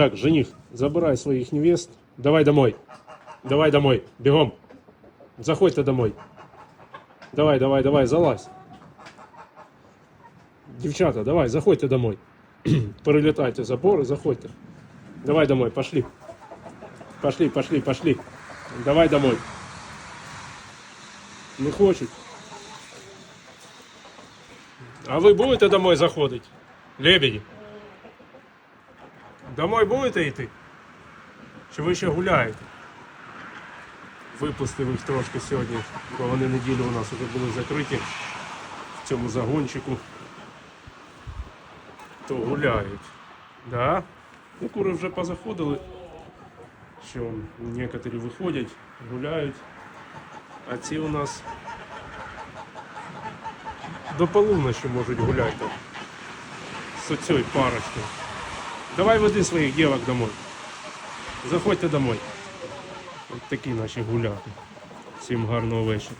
Так, жених, забирай своих невест. Давай домой. Давай домой. Бегом. Заходьте домой. Давай, давай, давай, залазь. Дівчата, давай, заходьте домой. Перелетайте заборы, заходьте. Давай домой, пошли. Пошли, пошли, пошли. Давай домой. Не хочуть. А ви будете домой заходити? Лебеді? Домой будете йти? Чи ви ще гуляєте? Випустив їх трошки сьогодні, бо вони неділю у нас вже були закриті в цьому загончику. То гуляють. Да? Ну, кури вже позаходили. Що некоторі виходять, гуляють. А ці у нас до полуночі можуть гуляти. З оцею парочкою. Давай веди своїх дівок домой. Заходьте домой. Ось такі наші гуляки. Всім гарного вечора.